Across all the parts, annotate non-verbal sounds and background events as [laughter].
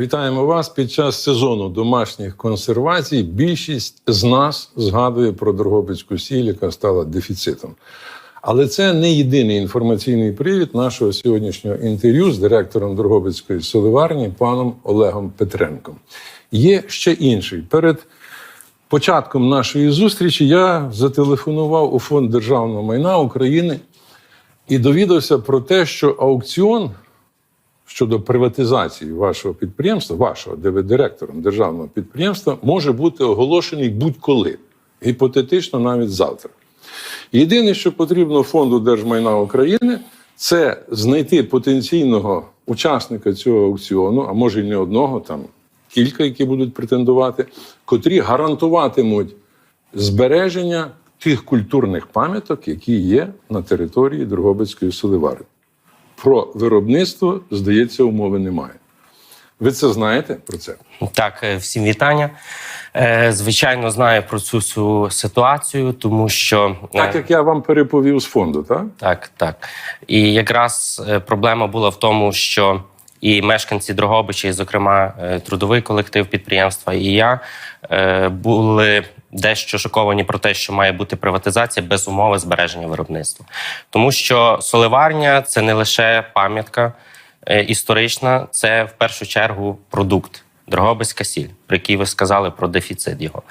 Вітаємо вас під час сезону домашніх консервацій. Більшість з нас згадує про Дрогобицьку сіль, яка стала дефіцитом. Але це не єдиний інформаційний привід нашого сьогоднішнього інтерв'ю з директором Дрогобицької соливарні паном Олегом Петренком. Є ще інший. Перед початком нашої зустрічі я зателефонував у фонд державного майна України і довідався про те, що аукціон щодо приватизації вашого підприємства, вашого, де ви директором державного підприємства, може бути оголошений будь-коли, гіпотетично навіть завтра. Єдине, що потрібно фонду держмайна України, це знайти потенційного учасника цього аукціону, а може й не одного, там кілька, які будуть претендувати, котрі гарантуватимуть збереження тих культурних пам'яток, які є на території Дрогобицької соливари. Про виробництво, здається, умови немає. Ви це знаєте про це? Так, е, всім вітання. Е, Звичайно, знаю про цю всю ситуацію, тому що е, Так як я вам переповів з фонду, так? так, так. І якраз проблема була в тому, що і мешканці Дрогобича, і, зокрема, трудовий колектив підприємства, і я були дещо шоковані про те, що має бути приватизація без умови збереження виробництва, тому що соливарня це не лише пам'ятка е, історична, це в першу чергу продукт. Дрогобицька сіль, про який ви сказали про дефіцит його.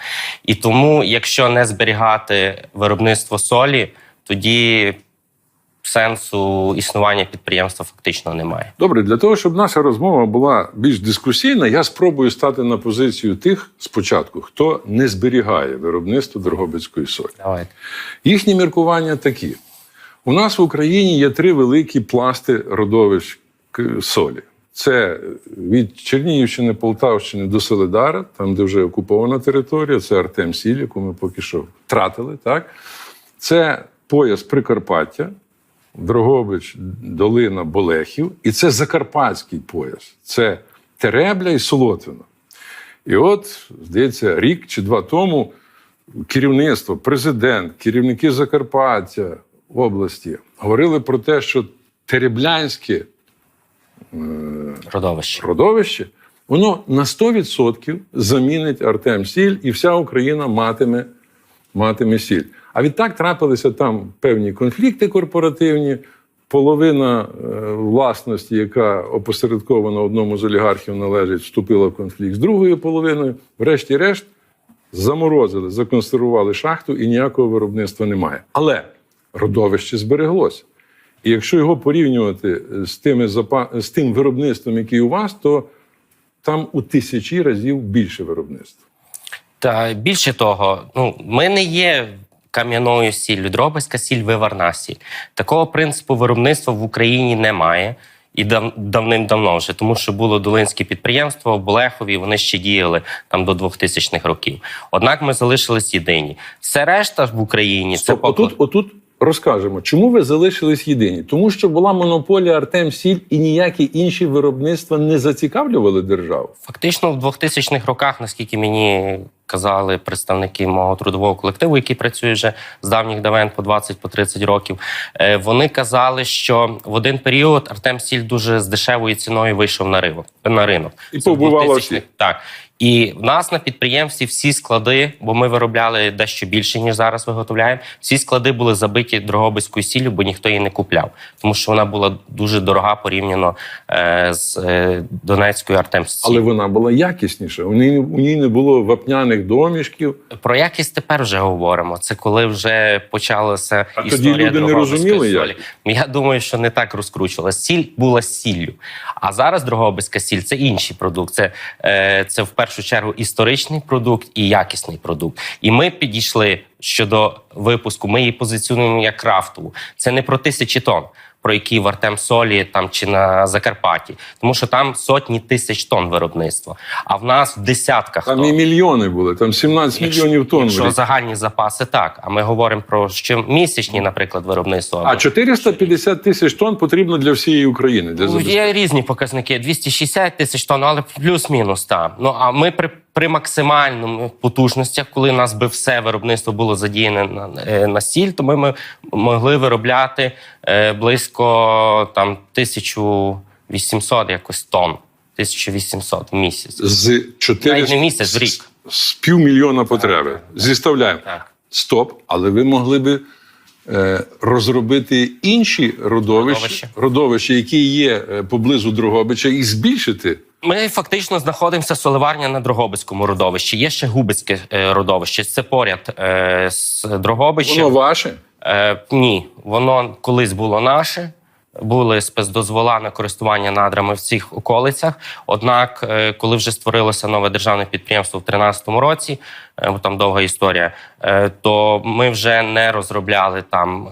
І тому, якщо не зберігати виробництво солі, тоді сенсу існування підприємства фактично немає. Добре, для того, щоб наша розмова була більш дискусійна, я спробую стати на позицію тих спочатку, хто не зберігає виробництво Дрогобицької солі. Давайте. Їхні міркування такі: у нас в Україні є три великі пласти родовищ солі. Це від Чернігівщини, Полтавщини до Солидара, там, де вже окупована територія, це Артем Сіль, яку ми поки що втратили. Так? Це пояс Прикарпаття, Дрогобич, Долина, Болехів, і це Закарпатський пояс. Це Теребля і Солотвина. І от, здається, рік чи два тому керівництво, президент, керівники Закарпаття області говорили про те, що Тереблянське Родовище. родовище, воно на 100% замінить Артем Сіль, і вся Україна матиме, матиме сіль. А відтак трапилися там певні конфлікти корпоративні. Половина е, власності, яка опосередковано одному з олігархів належить, вступила в конфлікт з другою половиною. Врешті-решт, заморозили, законсервували шахту і ніякого виробництва немає. Але родовище збереглося. І якщо його порівнювати з, тими з тим виробництвом, яке у вас, то там у тисячі разів більше виробництва. Та більше того, ну ми не є кам'яною сіллю. Дробиська сіль, виварна сіль. Такого принципу виробництва в Україні немає. І дав, давним-давно вже, тому що було долинське підприємство в Болехові, вони ще діяли там до 2000-х років. Однак ми залишились єдині. Все решта в Україні це Стоп, поклад- отут, отут розкажемо, чому ви залишились єдині? Тому що була монополія Артем Сіль і ніякі інші виробництва не зацікавлювали державу. Фактично, в 2000-х роках, наскільки мені казали представники мого трудового колективу, який працює вже з давніх давен по 20 по 30 років, е, вони казали, що в один період Артем Сіль дуже з дешевою ціною вийшов на ринок. На ринок. І побувало 2000-х. всі. Так. І в нас на підприємстві всі склади, бо ми виробляли дещо більше, ніж зараз виготовляємо. Всі склади були забиті дрогобицькою сіллю, бо ніхто її не купляв, тому що вона була дуже дорога порівняно е, з е, Донецькою Артем Сіль. Але вона була якісніша. У ній, у ній не було вапняних домішків. Про якість тепер вже говоримо. Це коли вже почалася А тоді люди не розуміли, солі. як? Я думаю, що не так розкручувала. Сіль була сіллю. А зараз Дрогобицька сіль це інший продукт. Це, е, це в першу чергу історичний продукт і якісний продукт. І ми підійшли щодо випуску. Ми її позиціонуємо як крафтову. Це не про тисячі тонн. Про які в Артем Солі там чи на Закарпатті, тому що там сотні тисяч тонн виробництва, а в нас в десятках Там тонн. і мільйони були, там 17 мільйонів тонн. Якщо рік. загальні запаси, так. А ми говоримо про щомісячні, наприклад, виробництво. А 450 тисяч тонн потрібно для всієї України. Для Ну. Є різні показники: 260 тисяч тонн, але плюс-мінус так. Ну а ми при, при максимальному потужностях, коли у нас би все виробництво було задіяне на, е, на сіль, то ми, ми могли виробляти е, близько там 1800 якось тонн. 1800 в місяць. З 4 Навіть не місяць, в рік. З півмільйона потреби. Зіставляємо. Так. Стоп, але ви могли би е, розробити інші родовища, Родовища. родовища, які є е, поблизу Дрогобича, і збільшити. Ми фактично знаходимося Соливарня на Дрогобицькому родовищі. Є ще Губицьке е, родовище. Це поряд е, з Дрогобичем. Воно ваше. Е, ні, воно колись було наше. Були спецдозвола на користування надрами в цих околицях. Однак, е, коли вже створилося нове державне підприємство в 2013 році, е, бо там довга історія, то ми вже не розробляли там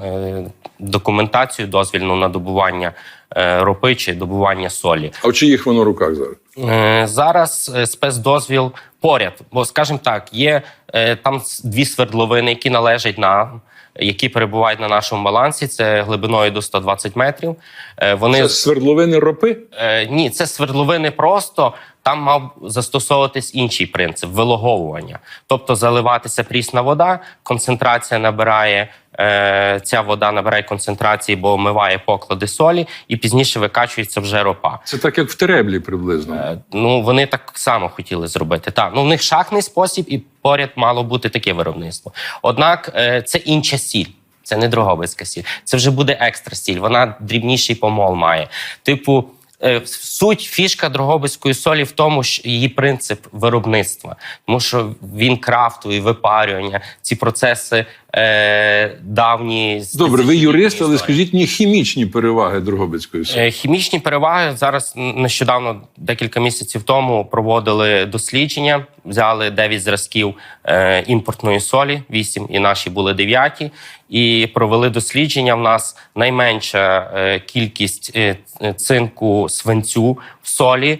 документацію дозвільну на добування ропи чи добування солі. А в чиїх воно руках зараз? Е, Зараз е, спецдозвіл поряд, бо скажімо так, є е, там дві свердловини, які належать нам, які перебувають на нашому балансі. Це глибиною до 120 метрів. Е, Вони Це свердловини ропи? Е, ні, це свердловини просто. Там мав застосовуватись інший принцип вилоговування. Тобто заливатися прісна вода, концентрація набирає, е, ця вода набирає концентрації, бо омиває поклади солі, і пізніше викачується вже ропа. Це так, як в Тереблі приблизно. Е, Ну, вони так само хотіли зробити. Так, ну в них шахтний спосіб, і поряд мало бути таке виробництво. Однак е, це інша сіль. Це не Дрогобицька сіль. Це вже буде екстра сіль. Вона дрібніший помол має. Типу, суть фішка Дрогобицької солі в тому, що її принцип виробництва, тому що він крафтовий, випарювання, ці процеси е, давні. Добре, ви юрист, але скажіть мені хімічні переваги Дрогобицької. Е, Хімічні переваги зараз нещодавно, декілька місяців тому, проводили дослідження. Взяли 9 зразків е, імпортної солі, 8, і наші були 9, і провели дослідження. В нас найменша е, кількість е, цинку свинцю в солі,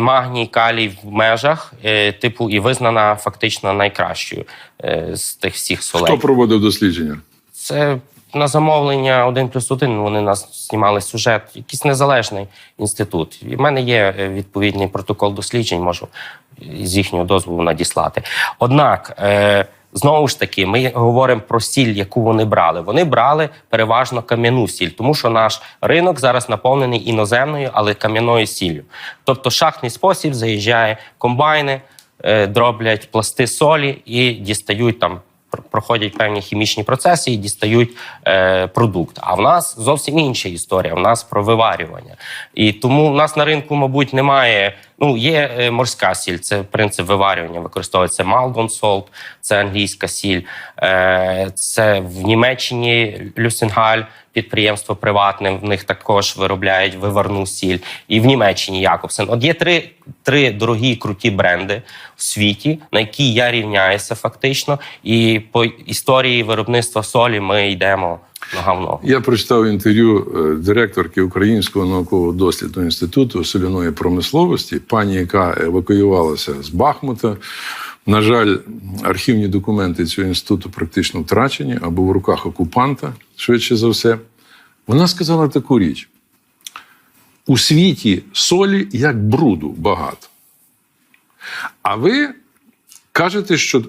магній, калій в межах, е, типу, і визнана фактично найкращою е, з тих всіх солей. Хто проводив дослідження? Це на замовлення один плюс один. Вони нас знімали сюжет, якийсь незалежний інститут. І в мене є е, відповідний протокол досліджень, можу з їхнього дозволу надіслати. Однак. Знову ж таки, ми говоримо про сіль, яку вони брали. Вони брали переважно кам'яну сіль, тому що наш ринок зараз наповнений іноземною, але кам'яною сіллю. Тобто, шахтний спосіб заїжджає комбайни, е, дроблять пласти солі і дістають там проходять певні хімічні процеси і дістають е, продукт. А в нас зовсім інша історія. В нас про виварювання. І тому в нас на ринку, мабуть, немає. Ну, є е, морська сіль, це принцип виварювання. Використовується Maldon Salt, це англійська сіль. Е, це в Німеччині Люсенгаль, підприємство приватне. В них також виробляють виварну сіль. І в Німеччині Якобсен. От є три, три дорогі круті бренди в світі, на які я рівняюся фактично. І по історії виробництва солі ми йдемо нога в ногу. Я прочитав інтерв'ю е, директорки Українського науково-дослідного інституту соляної промисловості, пані, яка евакуювалася з Бахмута. На жаль, архівні документи цього інституту практично втрачені або в руках окупанта, швидше за все. Вона сказала таку річ: у світі солі як бруду багато. А ви кажете, що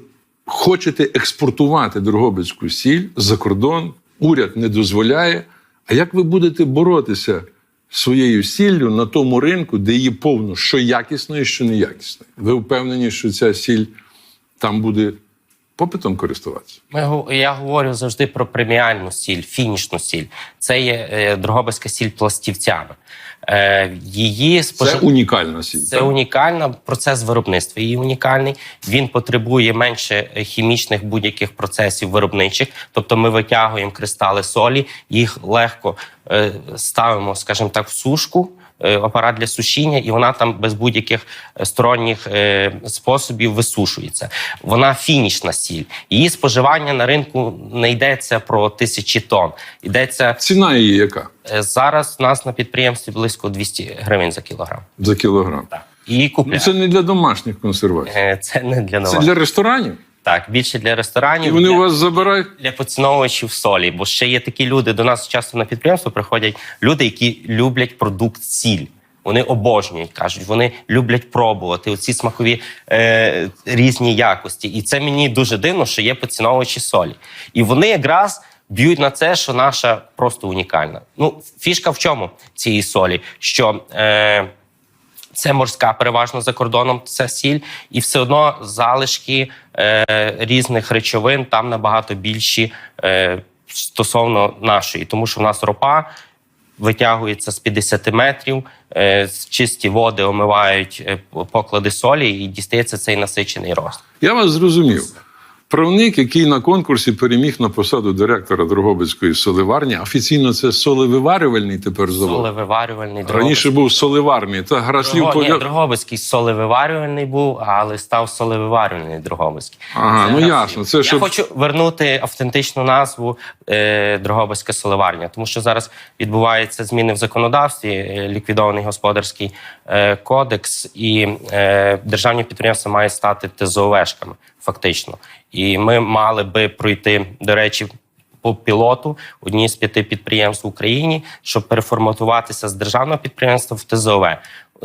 хочете експортувати Дрогобицьку сіль за кордон, уряд не дозволяє. А як ви будете боротися своєю сіллю на тому ринку, де її повно що якісної, що неякісної? Ви впевнені, що ця сіль там буде попитом користуватися? Я говорю завжди про преміальну сіль, фінішну сіль. Це є е, Дрогобицька сіль пластівцями. Е, її Це унікальна сіль. Це так? унікальна процес виробництва. Її унікальний. Він потребує менше хімічних будь-яких процесів виробничих. Тобто, ми витягуємо кристали солі, їх легко е, ставимо, скажімо так, в сушку. Е, Апарат для сушіння, і вона там без будь-яких е, сторонніх е, способів висушується. Вона фінішна сіль. Її споживання на ринку не йдеться про тисячі тонн. Йдеться Ціна її яка? зараз. У нас на підприємстві близько 200 гривень за кілограм. За кілограм. Її Ну, купляють. це не для домашніх консервацій. Це не для Це для ресторанів. Так, більше для ресторанів, І вони для, у вас забирають. для поціновувачів солі. Бо ще є такі люди. До нас часто на підприємство приходять люди, які люблять продукт сіль. Вони обожнюють, кажуть, вони люблять пробувати оці смакові е, різні якості. І це мені дуже дивно, що є поціновувачі солі. І вони якраз б'ють на це, що наша просто унікальна. Ну, фішка в чому цієї солі? Що е, Це морська, переважно за кордоном ця сіль, і все одно залишки е, різних речовин там набагато більші е, стосовно нашої, тому що в нас ропа витягується з 50 метрів, е, з чисті води омивають е, поклади солі, і дістається цей насичений рост. Я вас зрозумів. Правник, який на конкурсі переміг на посаду директора Дрогобицької соливарні, офіційно це солевиварювальний тепер завод. Солевиварювальний Раніше був соливарний, та гра слів Дрого, ні, Дрогобицький солевиварювальний був, але став солевиварювальний Дрогобицький. Ага, ну раз. ясно. Це Я щоб хочу вернути автентичну назву е, Дрогобицька солеварня, тому що зараз відбуваються зміни в законодавстві, е, ліквідований господарський е, кодекс, і е, державні підприємства мають стати ТЗОВшками, фактично. І ми мали би пройти, до речі, по пілоту одні з п'яти підприємств в Україні, щоб переформатуватися з державного підприємства в ТЗОВ.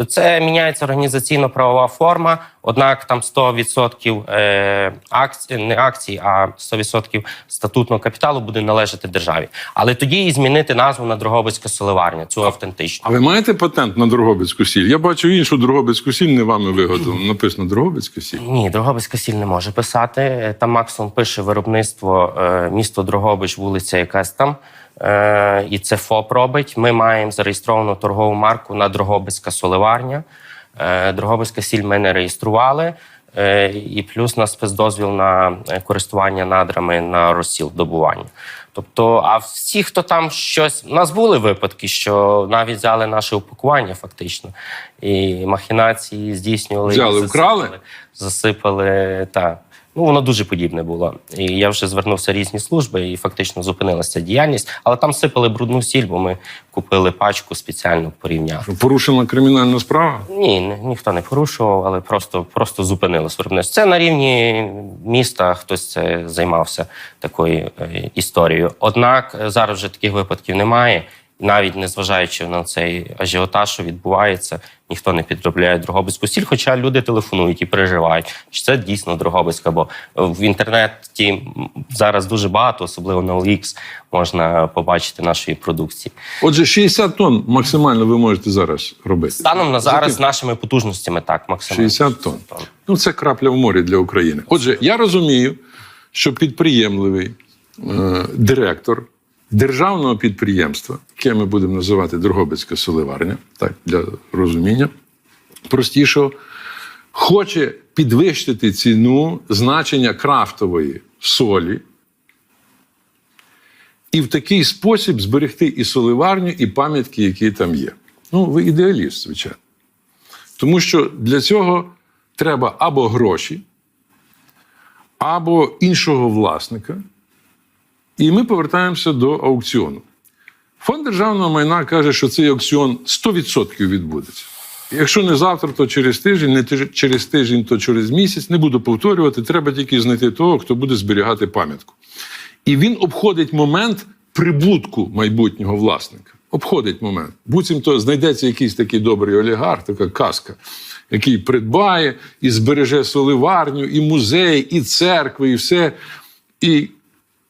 Це міняється організаційно-правова форма, однак там 100% е, акцій, не акцій, а 100% статутного капіталу буде належати державі. Але тоді і змінити назву на Дрогобицька соливарня, цю автентичну. А ви маєте патент на Дрогобицьку сіль? Я бачу іншу Дрогобицьку сіль, не вами виготовлено. Написано Дрогобицька сіль. Ні, Дрогобицька сіль не може писати. Там максимум пише виробництво е, місто Дрогобич, вулиця якась там. Е, і це ФОП робить. Ми маємо зареєстровану торгову марку на Дрогобицька соливарня. Е, Дрогобицька сіль ми не реєстрували. Е, і плюс на спецдозвіл на користування надрами на розсіл добування. Тобто, а всі, хто там щось. У нас були випадки, що навіть взяли наше упакування, фактично, і махінації здійснювали. Взяли, засипали- вкрали? Засипали так. Ну, воно дуже подібне було. І я вже звернувся в різні служби і фактично зупинилася діяльність. Але там сипали брудну сіль, бо ми купили пачку спеціально порівняти. Порушена кримінальна справа. Ні, ні- ніхто не порушував, але просто, просто зупинилось виробництво. Це на рівні міста хтось це займався такою е, історією. Однак е, зараз вже таких випадків немає. Навіть незважаючи на цей ажіотаж, що відбувається, ніхто не підробляє Дрогобицьку сіль, хоча люди телефонують і переживають, чи це дійсно Дрогобицька, бо в інтернеті зараз дуже багато, особливо на OLX, можна побачити нашої продукції. Отже, 60 тонн максимально ви можете зараз робити. Станом на зараз з нашими потужностями так максимально 60 тонн. Ну, це крапля в морі для України. Отже, я розумію, що підприємливий е, директор державного підприємства, яке ми будемо називати Дрогобицька соливарня, так, для розуміння, простішого, хоче підвищити ціну значення крафтової солі і в такий спосіб зберегти і соливарню, і пам'ятки, які там є. Ну, ви ідеаліст, звичайно. Тому що для цього треба або гроші, або іншого власника. І ми повертаємося до аукціону. Фонд державного майна каже, що цей аукціон 100% відбудеться. Якщо не завтра, то через тиждень, не через тиждень, то через місяць. Не буду повторювати, треба тільки знайти того, хто буде зберігати пам'ятку. І він обходить момент прибутку майбутнього власника. Обходить момент. Буцімто знайдеться якийсь такий добрий олігарх, така казка, який придбає і збереже соливарню, і музей, і церкви, і все. І,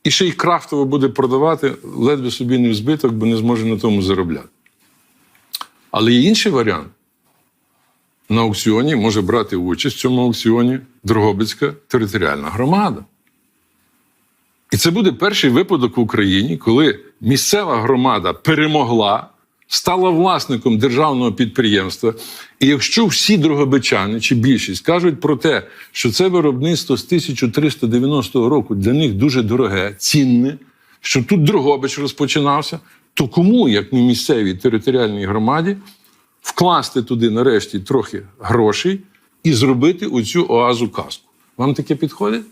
і ще й крафтово буде продавати, ледве собі не в збиток, бо не зможе на тому заробляти. Але є інший варіант. На аукціоні може брати участь в цьому аукціоні Дрогобицька територіальна громада. І це буде перший випадок в Україні, коли місцева громада перемогла, стала власником державного підприємства. І якщо всі дрогобичани чи більшість кажуть про те, що це виробництво з 1390 року для них дуже дороге, цінне, що тут Дрогобич розпочинався, то кому, як не місцевій територіальній громаді, вкласти туди нарешті трохи грошей і зробити оцю оазу казку? Вам таке підходить?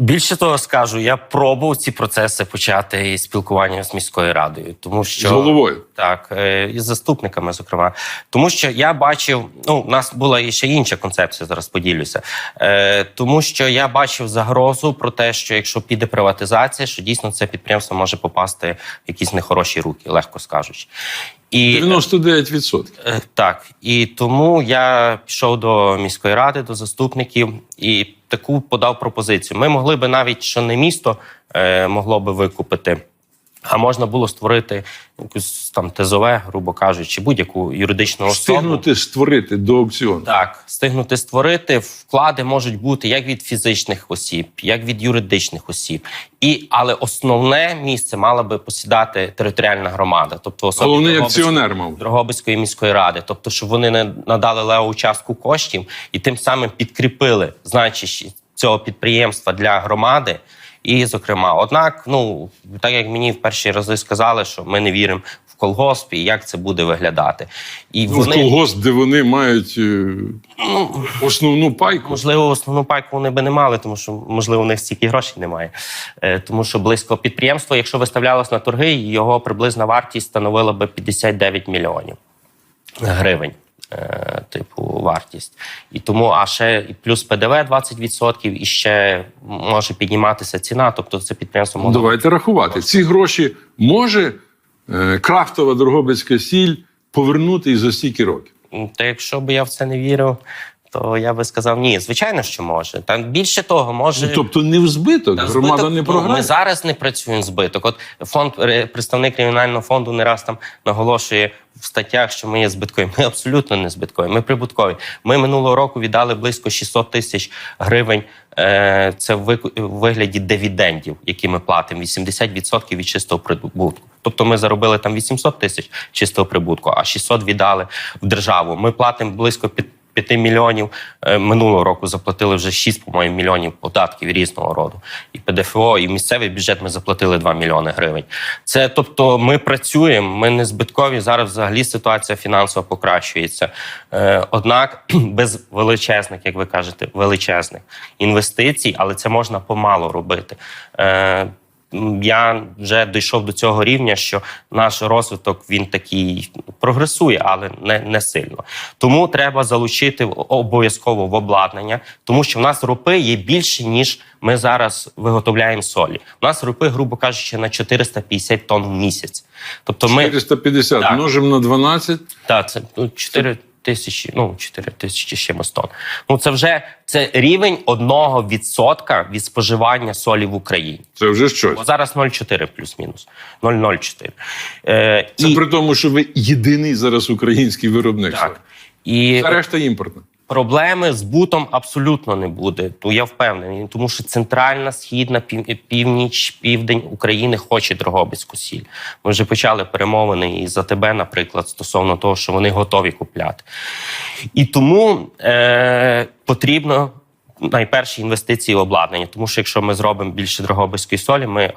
Більше того скажу, я пробував ці процеси почати із спілкування з міською радою, тому що З головою? так е, із заступниками, зокрема, тому що я бачив, ну у нас була і ще інша концепція. Зараз поділюся, е, тому що я бачив загрозу про те, що якщо піде приватизація, що дійсно це підприємство може попасти в якісь нехороші руки, легко скажучи. І 99%. Е, Так, і тому я пішов до міської ради, до заступників і таку подав пропозицію. Ми могли би навіть, що не місто е, могло би викупити А можна було створити якусь там ТЗОВ, грубо кажучи, будь-яку юридичну особу. Встигнути створити до аукціону. Так, встигнути створити вклади можуть бути як від фізичних осіб, як від юридичних осіб. І але основне місце мала би посідати територіальна громада, тобто особи Головний акціонер мав. Дрогобицької міської ради, тобто, щоб вони не надали леву частку коштів і тим самим підкріпили значущість цього підприємства для громади. І, зокрема, однак, ну так як мені в перші рази сказали, що ми не віримо в колгосп і як це буде виглядати. І Ну, в колгосп, де вони мають е, основну пайку. Можливо, основну пайку вони би не мали, тому що можливо у них стільки грошей немає. Е, Тому що близько підприємство, якщо виставлялось на торги, його приблизна вартість становила би 59 мільйонів гривень. Е, Типу вартість, і тому а ще плюс ПДВ 20%, і ще може підніматися ціна. Тобто це підприємство Ну, може давайте рахувати. Ці гроші може е, крафтова Дрогобицька сіль повернути і за стільки років. Та якщо б я в це не вірив, то я би сказав ні, звичайно, що може. Там більше того, може Ну, тобто не в збиток, Та громада збиток, не програє. Ми зараз не працюємо збиток. От фонд представник кримінального фонду не раз там наголошує в статтях, що ми є збиткові. Ми абсолютно не збиткові. Ми прибуткові. Ми минулого року віддали близько 600 тисяч гривень. Е, Це в в вигляді дивідендів, які ми платимо. 80% від чистого прибутку. Тобто ми заробили там 800 тисяч чистого прибутку, а 600 віддали в державу. Ми платимо близько під 5 мільйонів е, минулого року заплатили вже 6, по-моєму, мільйонів податків різного роду. І ПДФО, і місцевий бюджет ми заплатили 2 мільйони гривень. Це тобто, ми працюємо, ми не збиткові. Зараз взагалі ситуація фінансово покращується. Е, однак [clears throat] без величезних, як ви кажете, величезних інвестицій, але це можна помало робити. Я вже дійшов до цього рівня, що наш розвиток він такий прогресує, але не, не сильно. Тому треба залучити обов'язково в обладнання, тому що в нас ропи є більше, ніж ми зараз виготовляємо солі. У нас ропи, грубо кажучи, на 450 тонн в місяць. Тобто ми 450 Так. множимо на 12. так, це ну, 4 тисячі, ну 4 тисячі ще мостон. тонн. Ну це вже це рівень 1% від споживання солі в Україні. Це вже щось. Бо зараз 0,4 плюс-мінус. 0,04. Е, Це і, при тому, що ви єдиний зараз український виробник. так. І Це решта імпортна. Проблеми з бутом абсолютно не буде. Ну я впевнений, тому що центральна, східна, пів- північ, південь України хоче Дрогобицьку сіль. Ми вже почали перемовини і за тебе, наприклад, стосовно того, що вони готові купляти. І тому е, потрібно. Найперші інвестиції в обладнання, тому що якщо ми зробимо більше дрогобицької солі, ми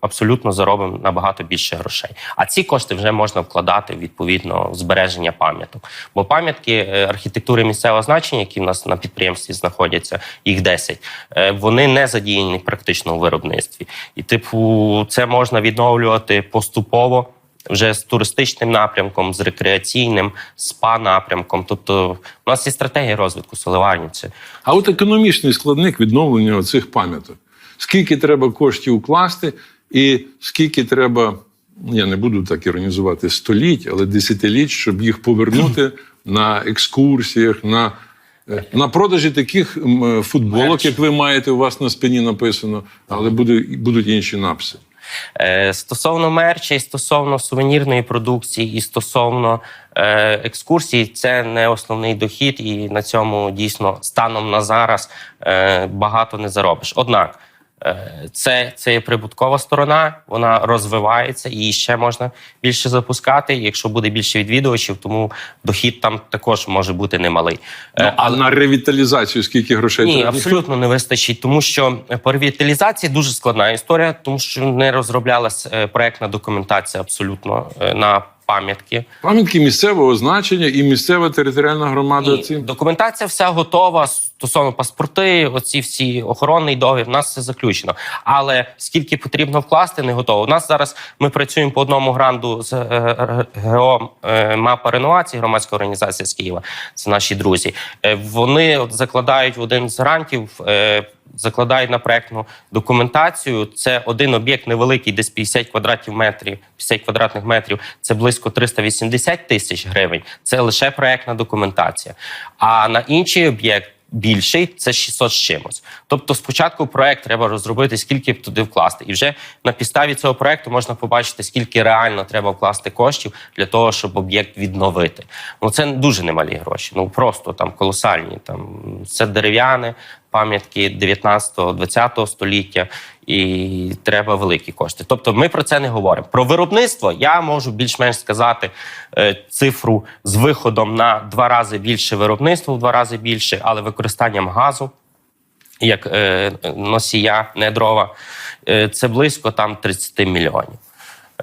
абсолютно, заробимо набагато більше грошей. А ці кошти вже можна вкладати відповідно в збереження пам'яток. Бо пам'ятки е, архітектури місцевого значення, які в нас на підприємстві знаходяться, їх 10, е, вони не задіяні практично у виробництві. І, типу, це можна відновлювати поступово вже з туристичним напрямком, з рекреаційним, спа напрямком. Тобто, у нас є стратегія розвитку соливарні. Це А от економічний складник відновлення цих пам'яток. Скільки треба коштів укласти, і скільки треба, я не буду так іронізувати, століть, але десятиліть, щоб їх повернути [laughs] на екскурсіях, на, е, на продажі таких футболок, як ви маєте, у вас на спині написано, але буде, будуть інші написи. Е, Стосовно мерча, і стосовно сувенірної продукції, і стосовно е, екскурсій, це не основний дохід, і на цьому дійсно станом на зараз е, багато не заробиш. Однак. Е, Це, це є прибуткова сторона, вона розвивається і ще можна більше запускати, якщо буде більше відвідувачів, тому дохід там також може бути немалий. Е, Ну, а на ревіталізацію скільки грошей ні, треба? абсолютно не вистачить, тому що по ревіталізації дуже складна історія, тому що не розроблялась е, проектна документація абсолютно на пам'ятки. Пам'ятки місцевого значення і місцева територіальна громада І цим. документація вся готова стосовно паспорти, оці всі охоронний договір. У нас все заключено. Але скільки потрібно вкласти, не готово. У нас зараз ми працюємо по одному гранду з е, ГО е, мапа реновації, громадська організація з Києва. Це наші друзі. Е, Вони закладають в один з грантів. Закладають на проектну документацію. Це один об'єкт невеликий, десь 50 квадратів метрів, 50 квадратних метрів. Це близько 380 тисяч гривень. Це лише проектна документація. А на інший об'єкт більший це 600 з чимось. Тобто, спочатку проект треба розробити, скільки б туди вкласти, і вже на підставі цього проекту можна побачити, скільки реально треба вкласти коштів для того, щоб об'єкт відновити. Ну це дуже немалі гроші. Ну просто там колосальні. Там це дерев'яне пам'ятки 19-20 століття, і треба великі кошти. Тобто, ми про це не говоримо. Про виробництво я можу більш-менш сказати е, цифру з виходом на два рази більше виробництва, в два рази більше, але використанням газу як е, носія, не дрова, е, це близько там 30 мільйонів.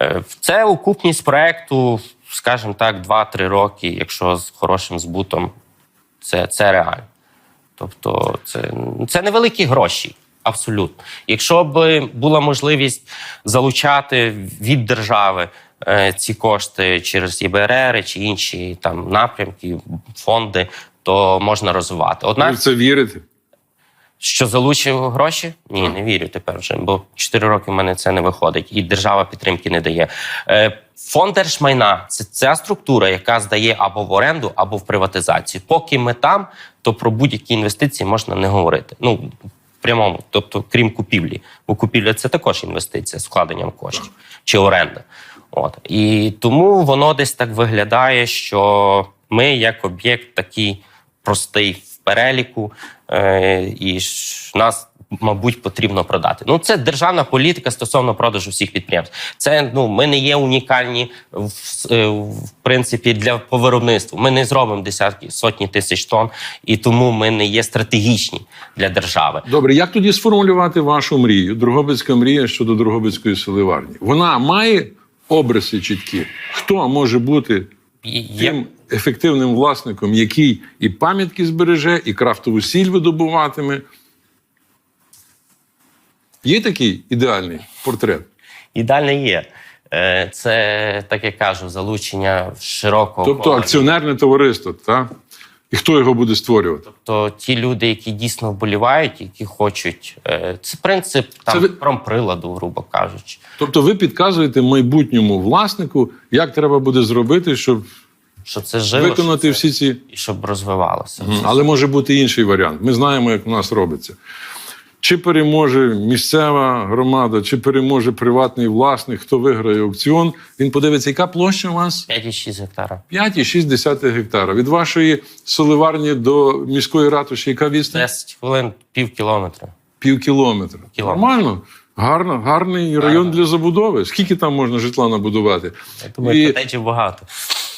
Е, це окупність проекту, скажімо так, 2-3 роки, якщо з хорошим збутом, це, це реально. Тобто, це, це невеликі гроші. Абсолютно. Якщо б була можливість залучати від держави е, ці кошти через ІБРР чи інші там напрямки, фонди, то можна розвивати. Ви Однак в це вірите? що залучив гроші? Ні, не вірю тепер вже, бо 4 роки в мене це не виходить, і держава підтримки не дає. Е, Фонд держмайна це ця структура, яка здає або в оренду, або в приватизацію. Поки ми там, то про будь-які інвестиції можна не говорити. Ну в прямому, тобто, крім купівлі. Бо купівля це також інвестиція з вкладенням коштів чи оренда. От і тому воно десь так виглядає, що ми, як об'єкт, такий простий в переліку, е, і нас. Мабуть, потрібно продати. Ну, це державна політика стосовно продажу всіх підприємств. Це ну ми не є унікальні в, е, в принципі для по виробництву. Ми не зробимо десятки сотні тисяч тонн, і тому ми не є стратегічні для держави. Добре, як тоді сформулювати вашу мрію? Другобицька мрія щодо Другобицької селеварні. Вона має обриси чіткі. Хто може бути тим ефективним власником, який і пам'ятки збереже, і крафтову сіль видобуватиме? Є такий ідеальний портрет? ідеальне є. Е, Це так як кажу, залучення широкого Тобто кола акціонерне товариство, так? І хто його буде створювати? То ті люди, які дійсно вболівають, які хочуть, е, це принцип там Це промприладу, грубо кажучи. Тобто ви підказуєте майбутньому власнику, як треба буде зробити, щоб Що це жило, виконати що це, всі ці. і щоб розвивалося. Але може бути інший варіант. Ми знаємо, як у нас робиться. Чи переможе місцева громада, чи переможе приватний власник, хто виграє аукціон. Він подивиться, яка площа у вас? 5,6 гектара. 5,6 гектара. Від вашої соливарні до міської ратуші, яка відстань? 10 хвилин, пів кілометра. Пів кілометра. Кілометр. Нормально. Гарно, гарний район для забудови. Скільки там можна житла набудувати? Я думаю, І- котеджів багато.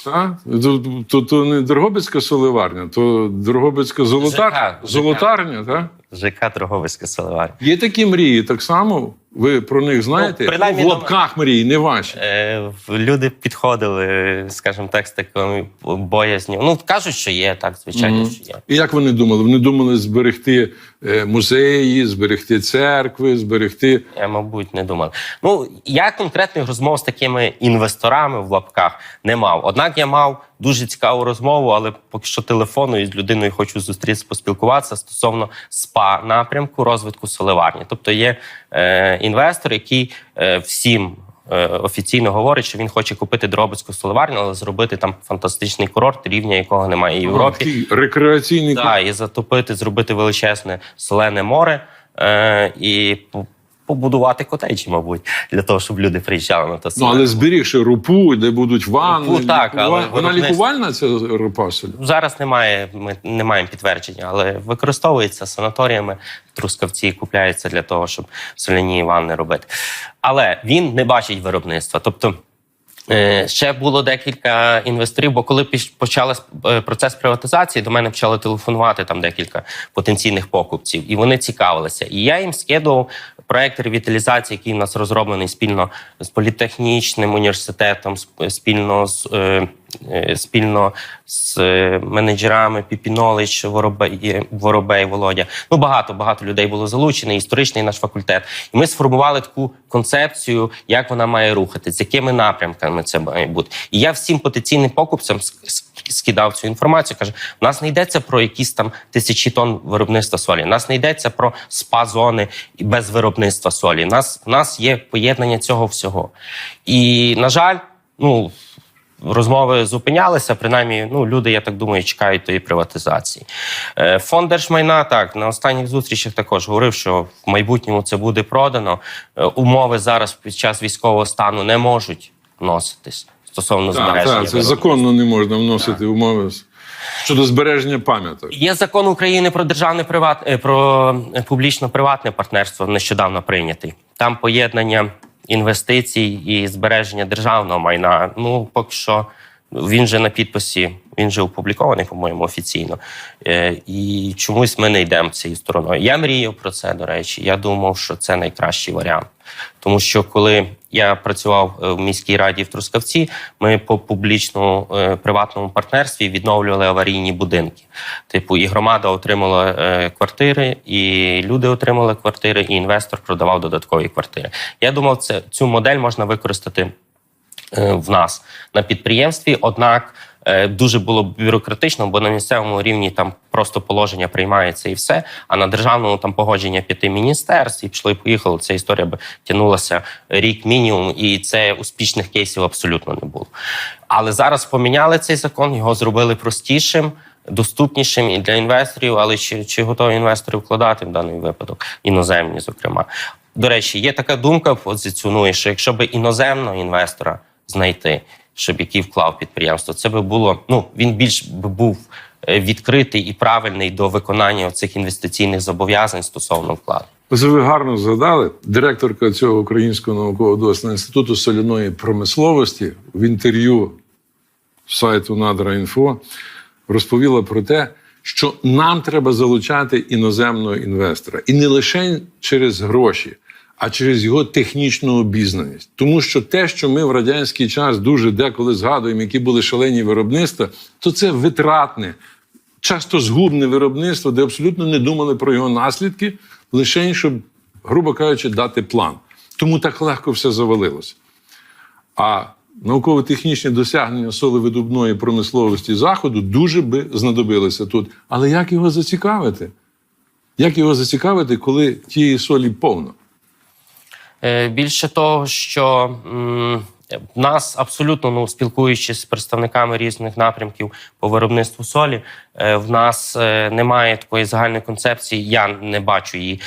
Так? То, то, то не Дрогобицька соливарня, то Дрогобицька золотар... ЖК. золотарня. Так? ЖК Торговицьке соливарня. Є такі мрії так само. Ви про них знаєте? Ну, принаймні, в лапках мрії, не ваші. Е, люди підходили, скажімо так, з такою боязню. Ну, кажуть, що є, так, звичайно, Мгм. що є. І як вони думали? Вони думали зберегти е, музеї, зберегти церкви, зберегти. Я, мабуть, не думав. Ну, я конкретних розмов з такими інвесторами в лапках не мав. Однак я мав дуже цікаву розмову, але поки що телефоную з людиною хочу зустрітися, поспілкуватися стосовно СПА напрямку розвитку соливарні. Тобто є е, інвестор, який е, всім. е, Офіційно говорить, що він хоче купити Дробицьку соливарню, але зробити там фантастичний курорт, рівня якого немає в Європі. Рекреаційний Так, і затопити, зробити величезне солене море е, і побудувати котеджі, мабуть, для того, щоб люди приїжджали на те Ну, але зберігши рупу, де будуть ванни. Рупу, так, але Вона виробництво- лікувальна, ця рупа? Зараз немає, ми не маємо підтвердження, але використовується санаторіями. Трускавці купляються для того, щоб соляні ванни робити. Але він не бачить виробництва. Тобто ще було декілька інвесторів, бо коли почався е, процес приватизації, до мене почали телефонувати там декілька потенційних покупців, і вони цікавилися. І я їм скидував проект ревіталізації, який у нас розроблений спільно з політехнічним університетом, сп- спільно з. Е, Спільно з е, менеджерами Піпінолич, Воробей, Воробей, Володя. Ну багато багато людей було залучено, історичний наш факультет. І ми сформували таку концепцію, як вона має рухати, з якими напрямками це має бути. І я всім потенційним покупцям скидав цю інформацію. Каже: у нас не йдеться про якісь там тисячі тонн виробництва солі. У нас не йдеться про спа-зони без виробництва солі. У нас, у нас є поєднання цього всього. І на жаль, ну. Розмови зупинялися. Принаймні, ну люди, я так думаю, чекають тої приватизації. Е, Фонд держмайна так на останніх зустрічах також говорив, що в майбутньому це буде продано. Е, Умови зараз під час військового стану не можуть вноситись стосовно Так, збереження. так, це законно не можна вносити умови щодо збереження пам'яток. Є закон України про державне приват е, про публічно-приватне партнерство нещодавно прийнятий. Там поєднання інвестицій і збереження державного майна. Ну поки що він же на підписі, він же опублікований, по-моєму, офіційно. Е, І чомусь ми не йдемо цією стороною. Я мріяв про це, до речі. Я думав, що це найкращий варіант. Тому що коли я працював е, в міській раді в Трускавці, ми по публічному е, приватному партнерстві відновлювали аварійні будинки. Типу, і громада отримала квартири, і люди отримали квартири, і інвестор продавав додаткові квартири. Я думав, це цю модель можна використати в нас на підприємстві. Однак дуже було бюрократично, бо на місцевому рівні там просто положення приймається і все. А на державному там погодження п'яти міністерств і пішло і поїхало. Ця історія б тягнулася рік мінімум, і це успішних кейсів абсолютно не було. Але зараз поміняли цей закон, його зробили простішим. Доступнішим і для інвесторів, але чи, чи готові інвестори вкладати в даний випадок, іноземні, зокрема. До речі, є така думка позиціонує, що якщо б іноземного інвестора знайти, щоб який вклав підприємство, це би було ну він більш би був е, відкритий і правильний до виконання цих інвестиційних зобов'язань стосовно вкладу. Ось ви гарно згадали, директорка цього Українського науково-дослідного інституту соляної промисловості в інтерв'ю сайту Надра.Інфо розповіла про те, що нам треба залучати іноземного інвестора. І не лише через гроші, а через його технічну обізнаність. Тому що те, що ми в радянський час дуже деколи згадуємо, які були шалені виробництва, то це витратне, часто згубне виробництво, де абсолютно не думали про його наслідки, лише щоб, грубо кажучи, дати план. Тому так легко все завалилося. А науково-технічні досягнення солевидобної промисловості Заходу дуже би знадобилися тут. Але як його зацікавити? Як його зацікавити, коли тієї солі повно? Е, Більше того, що в нас абсолютно ну, спілкуючись з представниками різних напрямків по виробництву солі, е, в нас е, немає такої загальної концепції. Я не бачу її.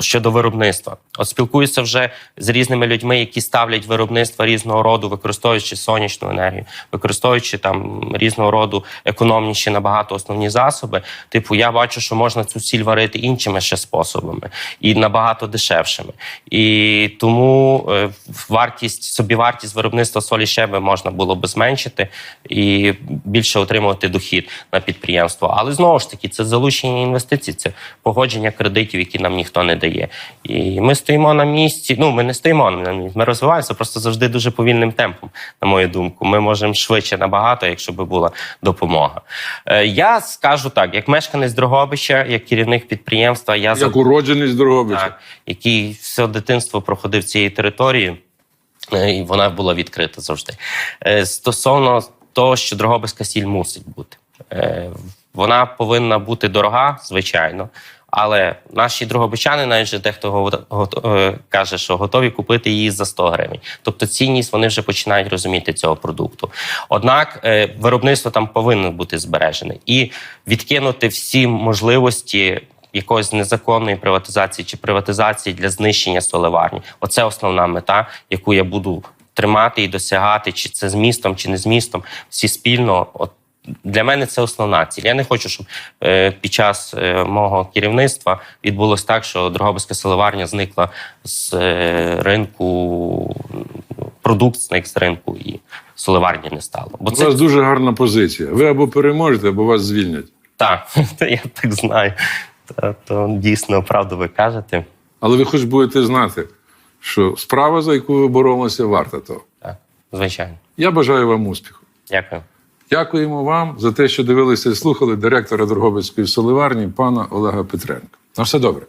Щодо виробництва, от спілкуюся вже з різними людьми, які ставлять виробництва різного роду, використовуючи сонячну енергію, використовуючи там різного роду економніші набагато основні засоби. Типу, я бачу, що можна цю сіль варити іншими ще способами і набагато дешевшими. І тому е, вартість, собівартість виробництва солі ще би можна було би зменшити і більше отримувати дохід на підприємство. Але знову ж таки, це залучення інвестицій, це погодження кредитів, які нам ніхто не дає. І ми стоїмо на місці. Ну, ми не стоїмо на місці, ми розвиваємося просто завжди дуже повільним темпом, на мою думку. Ми можемо швидше набагато, якщо би була допомога. Е, Я скажу так: як мешканець Дрогобича, як керівник підприємства, я Як уродженець Дрогобича. так, який все дитинство проходив цією територією, е, і вона була відкрита завжди. Е, Стосовно того, що Дрогобицька сіль мусить бути. Е, Вона повинна бути дорога, звичайно. Але наші другобичани, навіть вже дехто е, каже, що готові купити її за 100 гривень. Тобто цінність вони вже починають розуміти цього продукту. Однак е, виробництво там повинно бути збережене і відкинути всі можливості якоїсь незаконної приватизації чи приватизації для знищення солеварні. Оце основна мета, яку я буду тримати і досягати, чи це з містом, чи не з містом, всі спільно. От для мене це основна ціль. Я не хочу, щоб е, під час е, мого керівництва відбулось так, що Дрогобицька солеварня зникла з е, ринку, продукт зник з ринку і солеварні не стало. Бо У це вас дуже гарна позиція. Ви або переможете, або вас звільнять. так, [laughs] я так знаю. Та, то дійсно правду ви кажете. Але ви хоч будете знати, що справа, за яку ви боролися, варта того. Так, звичайно. Я бажаю вам успіху. Дякую. Дякуємо вам за те, що дивилися і слухали директора Дрогобицької соливарні пана Олега Петренка. На все добре.